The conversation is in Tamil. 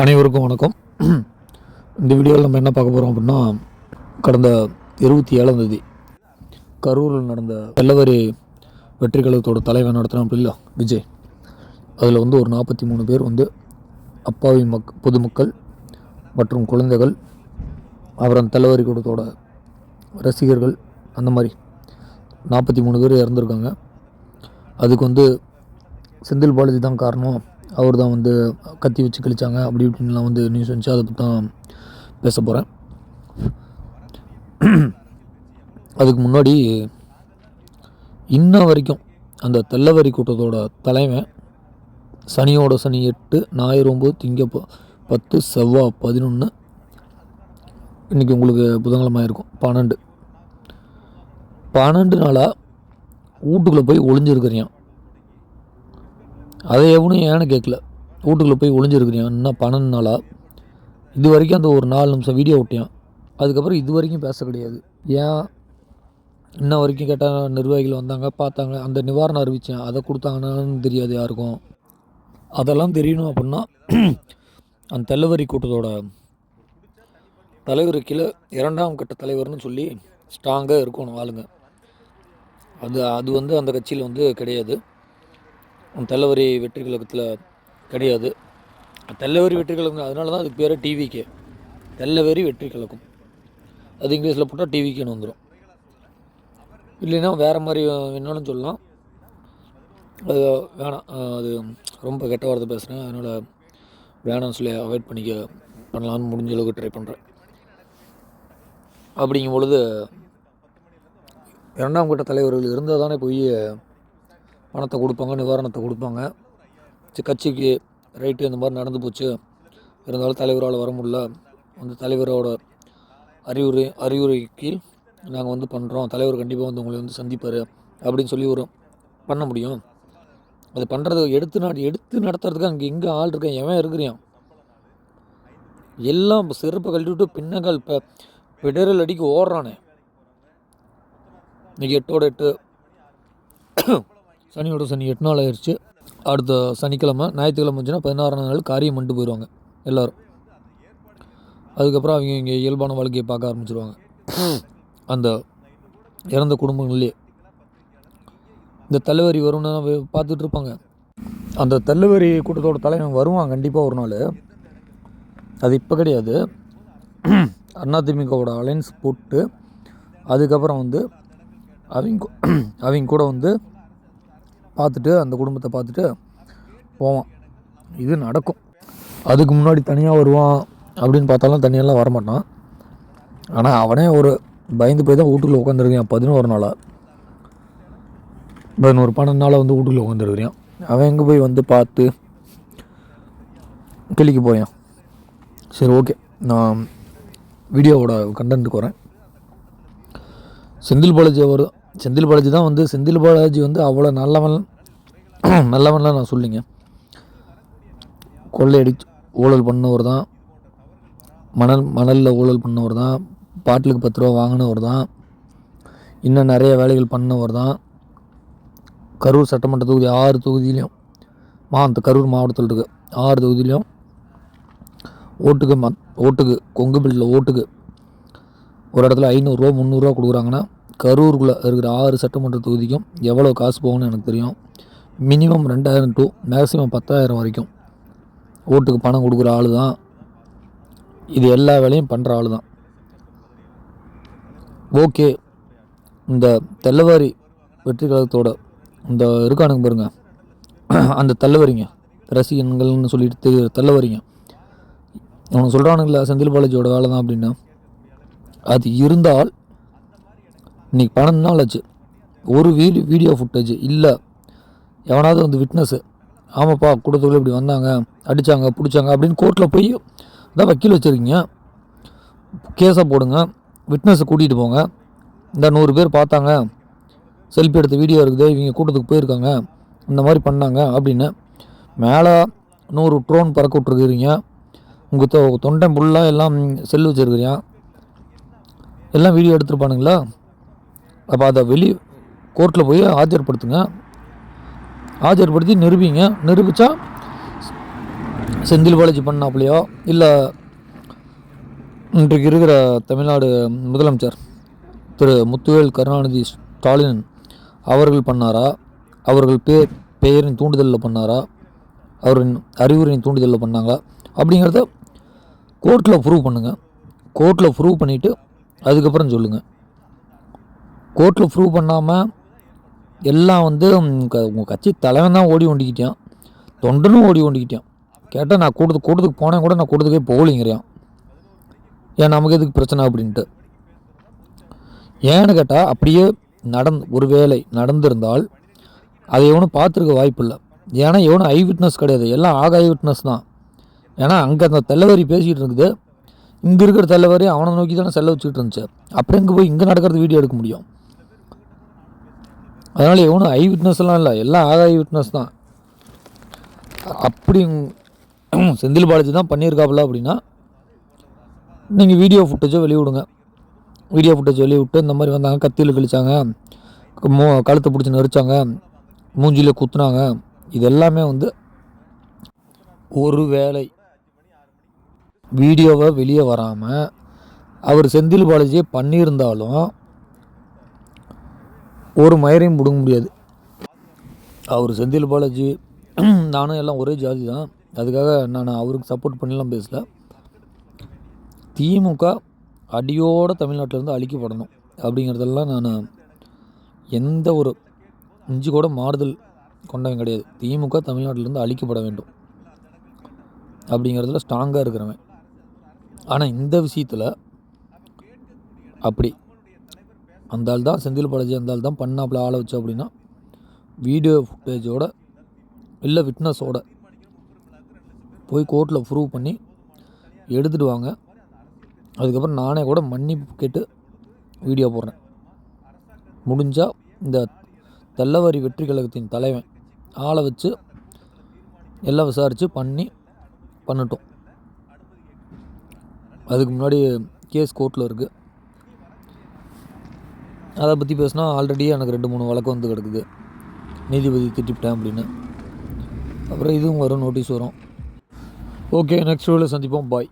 அனைவருக்கும் வணக்கம். இந்த வீடியோவில் நம்ம என்ன பார்க்க போகிறோம் அப்படின்னா கடந்த இருபத்தி ஏழாம் தேதி கரூரில் நடந்த வெள்ளவரி வெற்றி கழகத்தோட தலைவர் நடத்தினோம் அப்படில்ல விஜய். அதில் வந்து ஒரு நாற்பத்தி மூணு பேர் வந்து அப்பாவி மக் பொதுமக்கள் மற்றும் குழந்தைகள் அப்புறம் தலைவரி கூடத்தோட ரசிகர்கள் அந்த மாதிரி நாற்பத்தி மூணு பேர் இறந்துருக்காங்க. அதுக்கு வந்து செந்தில் பாலாஜி தான் காரணம். அவர் தான் வந்து கத்தி வச்சு கழிச்சாங்க. அப்படி இப்படின்லாம் வந்து நியூஸ் வந்துச்சு. அதை பற்றி தான் பேச போகிறேன் அதுக்கு முன்னாடி இன்ன வரைக்கும் அந்த தெல்லவரி கூட்டத்தோட தலைவன் சனியோட சனி எட்டு ஞாயிறு ஒம்பது திங்க பத்து செவ்வாய் பதினொன்று இன்றைக்கி உங்களுக்கு புதன்கிழமை இருக்கும் பன்னெண்டு. பன்னெண்டு நாளாக வீட்டுக்குள்ளே போய் ஒளிஞ்சிருக்கிறியான் அதை எவனும் ஏன்னு கேட்கல. வீட்டுக்குள்ளே போய் ஒளிஞ்சிருக்கிறேன் இன்னும் பன்னெண்டு நாளாக இது வரைக்கும் அந்த ஒரு நாலு நிமிஷம் வீடியோ விட்டியான் அதுக்கப்புறம் இது வரைக்கும் பேச கிடையாது. ஏன்? இன்ன வரைக்கும் கேட்டால் நிர்வாகிகள் வந்தாங்க பார்த்தாங்க. அந்த நிவாரணம் அறிவித்தேன் அதை கொடுத்தாங்கன்னு தெரியாது யாருக்கும். அதெல்லாம் தெரியணும் அப்படின்னா அந்த தலைவரி கூட்டத்தோட தலைவர் கீழே இரண்டாம் கட்ட தலைவர்னு சொல்லி ஸ்ட்ராங்காக இருக்கணும் ஆளுங்க. அது அது வந்து அந்த கட்சியில் வந்து கிடையாது. தெல்லவரி வெற்றி கழகத்தில் கிடையாது. தெல்லவரி வெற்றி கழகம் அதனால தான் அதுக்கு பேர் டிவிகே தெல்லவரி வெற்றி கழகம். அது இங்கிலீஷில் போட்டால் டிவிகேன்னு வந்துடும் இல்லைன்னா வேறு மாதிரி வேணாலும் சொல்லலாம். அது வேணாம். அது ரொம்ப கெட்ட வார்த்தை பேசுகிறேன் அதனால் வேணாம்னு சொல்லி அவாய்ட் பண்ணிக்க பண்ணலான்னு முடிஞ்ச அளவுக்கு ட்ரை பண்ணுறேன் அப்படிங்கும் பொழுது இரண்டாம் கட்ட தலைவர்கள் இருந்தால் தானே போய் பணத்தை கொடுப்பாங்க நிவாரணத்தை கொடுப்பாங்க. கட்சிக்கு ரைட்டு இந்த மாதிரி நடந்து போச்சு. இருந்தாலும் தலைவரால் வர முடியல. வந்து தலைவரோட அறிவுரை அறிவுரை கீழ் நாங்கள் வந்து பண்ணுறோம் தலைவர் கண்டிப்பாக வந்து உங்களை வந்து சந்திப்பார் அப்படின்னு சொல்லி ஒரு பண்ண முடியும். அது பண்ணுறது எடுத்து நட எடுத்து நடத்துறதுக்கு அங்கே எங்கே ஆள் இருக்கேன் எவன் இருக்கிறியான் எல்லாம் செருப்பை கழட்டி விட்டு இப்போ பிடரல் அடிக்க ஓடுறானே. இன்றைக்கி எட்டோட எட்டு சனியோட சனி எட்டு நாள் ஆயிடுச்சு அடுத்த சனிக்கிழமை ஞாயிற்றுக்கிழமை வந்துச்சுன்னா பதினாறாம் நாள் காரியம் பண்ணிட்டு போயிடுவாங்க எல்லோரும். அதுக்கப்புறம் அவங்க இங்கே இயல்பான வாழ்க்கையை பார்க்க ஆரம்பிச்சிருவாங்க. அந்த இறந்த குடும்பங்கள்லேயே. இந்த தலைவரி வரும்னு பார்த்துட்டு இருப்பாங்க. அந்த தள்ளுவரி கூட்டத்தோட தலைவன் வருவான் கண்டிப்பாக ஒரு நாள். அது இப்போ கிடையாது. அதிமுகவோட அலைன்ஸ் போட்டு அதுக்கப்புறம் வந்து அவங்க அவங்க கூட வந்து பார்த்துட்டு அந்த குடும்பத்தை பார்த்துட்டு போவான். இது நடக்கும். அதுக்கு முன்னாடி தனியாக வருவான் அப்படின்னு பார்த்தாலும் தனியெல்லாம் வரமாட்டான். ஆனால் அவனே ஒரு பயந்து போய் தான் வீட்டுக்குள்ள உட்காந்துருக்கான் பதினோரு நாளாக பதினோரு பன்னெண்டு நாளாக வந்து வீட்டுக்குள்ள உட்காந்துருக்கான் அவன் எங்கே போய் வந்து பார்த்து கிளிக்கு போயான். சரி ஓகே. நான் வீடியோவோட கண்டென்ட்டுக்கு வரேன். செந்தில் பாலாஜி அவர் செந்தில் பாலாஜி தான் வந்து செந்தில் பாலாஜி வந்து அவ்வளோ நல்லவன் நல்லவன்லாம் நான் சொல்லிங்க கொள்ளையடி ஊழல் பண்ணவர் தான். மணல் மணலில் ஊழல் பண்ணவர் தான். பாட்டிலுக்கு பத்து ரூபா வாங்கினவர் தான். இன்னும் நிறைய வேலைகள் பண்ணவர் தான். கரூர் சட்டமன்ற தொகுதி ஆறு தொகுதியிலையும் மா அந்த கரூர் மாவட்டத்தில் இருக்குது ஆறு தொகுதியிலையும் ஓட்டுக்கு ம ஓட்டுக்கு கொங்கு பில்டில் ஓட்டுக்கு ஒரு இடத்துல ஐநூறுரூவா முந்நூறுரூவா கொடுக்குறாங்கன்னா கரூருக்குள்ளே இருக்கிற ஆறு சட்டமன்ற தொகுதிக்கும் எவ்வளோ காசு போகும்னு எனக்கு தெரியும். மினிமம் ரெண்டாயிரம் டு மேக்ஸிமம் பத்தாயிரம் வரைக்கும். ஓட்டுக்கு பணம் கொடுக்குற ஆள் தான் இது எல்லா வேலையும் பண்ணுற ஆள் தான் ஓகே. இந்த தெல்லவாரி வெற்றி கழகத்தோட இந்த இருக்கானுங்க பாருங்க. அந்த தள்ளவரிங்க ரசிகன்கள்னு சொல்லிட்டு தள்ளவரிங்க. அவனுக்கு சொல்கிறானுங்களா செந்தில் பாலாஜியோட வேலை தான் அப்படின்னா அது இருந்தால் இன்னைக்கு பன்னெண்டு நாள் ஆச்சு. ஒரு வீடு வீடியோ ஃபுட்டேஜ் இல்லை. எவனாவது வந்து விட்னஸ்ஸு ஆமாப்பா கூட்டத்துக்குள்ளே இப்படி வந்தாங்க அடித்தாங்க பிடிச்சாங்க அப்படின்னு கோர்ட்டில் போய் அதான் வக்கீல் வச்சுருக்கீங்க. கேஸை போடுங்க விட்னஸை கூட்டிகிட்டு போங்க. இந்த நூறு பேர் பார்த்தாங்க. செல்ஃபி எடுத்த வீடியோ இருக்குது இவங்க கூட்டத்துக்கு போயிருக்காங்க. இந்த மாதிரி பண்ணாங்க அப்படின்னு. மேலே நூறு ட்ரோன் பறக்க விட்ருக்குறீங்க உங்கள் தொ தொண்டை ஃபுல்லாக எல்லாம் செல் வச்சுருக்குறியா? எல்லாம் வீடியோ எடுத்துருப்பானுங்களா? அப்போ அதை வெளி கோர்ட்டில் போய் ஆஜர்படுத்துங்க. ஆஜர்படுத்தி நிரூபிங்க. நிரூபித்தா செந்தில் பாலாஜி பண்ணாப்புலையோ இல்லை இன்றைக்கு இருக்கிற தமிழ்நாடு முதலமைச்சர் திரு முத்துவேல் கருணாநிதி ஸ்டாலின் அவர்கள் பண்ணாரா? அவர்கள் பேர் பெயரின் தூண்டுதலில் பண்ணாரா? அவரின் அறிவுரையின் தூண்டுதலில் பண்ணாங்களா? அப்படிங்கிறத கோர்ட்டில் ப்ரூவ் பண்ணுங்கள் கோர்ட்டில் ப்ரூவ் பண்ணிவிட்டு அதுக்கப்புறம் சொல்லுங்கள் கோர்ட்டில் ப்ரூவ் பண்ணாமல் எல்லாம் வந்து உங்கள் கட்சி தலைவன் தான் ஓடி ஒண்டிக்கிட்டான். தொண்டனும் ஓடி ஒண்டிக்கிட்டான். கேட்டால் நான் கூட்டத்துக்கு கூட்டத்துக்கு போனேன் கூட நான் கூட்டத்துக்கே போகலிங்கிறான். ஏன் நமக்கு எதுக்கு பிரச்சனை அப்படின்ட்டு. ஏன்னு கேட்டால் அப்படியே நடந் ஒரு வேலை நடந்திருந்தால் அதை எவனும் பார்த்துருக்க வாய்ப்பு இல்லை ஏன்னா எவனும் ஐ விட்னஸ் கிடையாது. எல்லாம் ஆக ஐ விட்னஸ் தான். ஏன்னா அங்கே அந்த தெல்லவரி பேசிகிட்டு இருக்குது இங்கே இருக்கிற தெல்லவரி அவனை நோக்கி தானே செல்ல வச்சுக்கிட்டு இருந்துச்சு. அப்புறம் இங்கே போய் இங்கே நடக்கிறது வீடியோ எடுக்க முடியும்? அதனால் எவனும் ஐ விட்னஸ்லாம் இல்லை. எல்லாம் ஆக ஐ விட்னஸ் தான். அப்படி செந்தில் பாலாஜி தான் பண்ணியிருக்காப்புல அப்படின்னா நீங்கள் வீடியோ ஃபுட்டேஜோ வெளியே விடுங்க வீடியோ ஃபுட்டேஜ் வெளியே விட்டு இந்த மாதிரி வந்தாங்க கத்தியில் கழிச்சாங்க மோ கழுத்தை பிடிச்சி நெரிச்சாங்க மூஞ்சியில் குத்துனாங்க இது எல்லாமே வந்து ஒரு வேளை வீடியோவை வெளியே வராமல் அவர் செந்தில் பாலாஜியை பண்ணியிருந்தாலும் ஒரு மயிரையும் பிடுங்க முடியாது. அவர் செந்தில் பாலாஜி நானும் எல்லாம் ஒரே ஜாதி தான். அதுக்காக நான் அவருக்கு சப்போர்ட் பண்ணிலாம் பேசல. திமுக அடியோடு தமிழ்நாட்டிலேருந்து அழிக்கப்படணும் அப்படிங்கிறதெல்லாம் நான் எந்த ஒரு இஞ்சி கூட மாறுதல் கொண்டவன் கிடையாது. திமுக தமிழ்நாட்டிலேருந்து அழிக்கப்பட வேண்டும் அப்படிங்கிறதுல ஸ்ட்ராங்காக இருக்கிறவன். ஆனால் இந்த விஷயத்தில் அப்படி அந்த ஆள் தான் செந்தில் பாலாஜி அந்த ஆள் தான் பண்ணாப்புல ஆளை வச்சு அப்படின்னா வீடியோ ஃபுட்டேஜோட இல்லை விட்னஸோட போய் கோர்ட்டில் ப்ரூவ் பண்ணி எடுத்துகிட்டு வாங்க. அதுக்கப்புறம் நானே கூட மன்னிப்பு கேட்டு வீடியோ போடுறேன். முடிஞ்சால் இந்த தெல்லவரி வெற்றி கழகத்தின் தலைவன் ஆளை வச்சு எல்லாம் விசாரித்து பண்ணி பண்ணட்டும். அதுக்கு முன்னாடி கேஸ் கோர்ட்டில் இருக்குது அதை பற்றி பேசினா ஆல்ரெடி எனக்கு ரெண்டு மூணு வழக்கு வந்து கிடக்குது. நீதிபதி திட்டிவிட்டேன் அப்படின்னு. அப்புறம் இதுவும் வரும் நோட்டீஸ் வரும். ஓகே நெக்ஸ்ட் வீடியோவில் சந்திப்போம். பாய்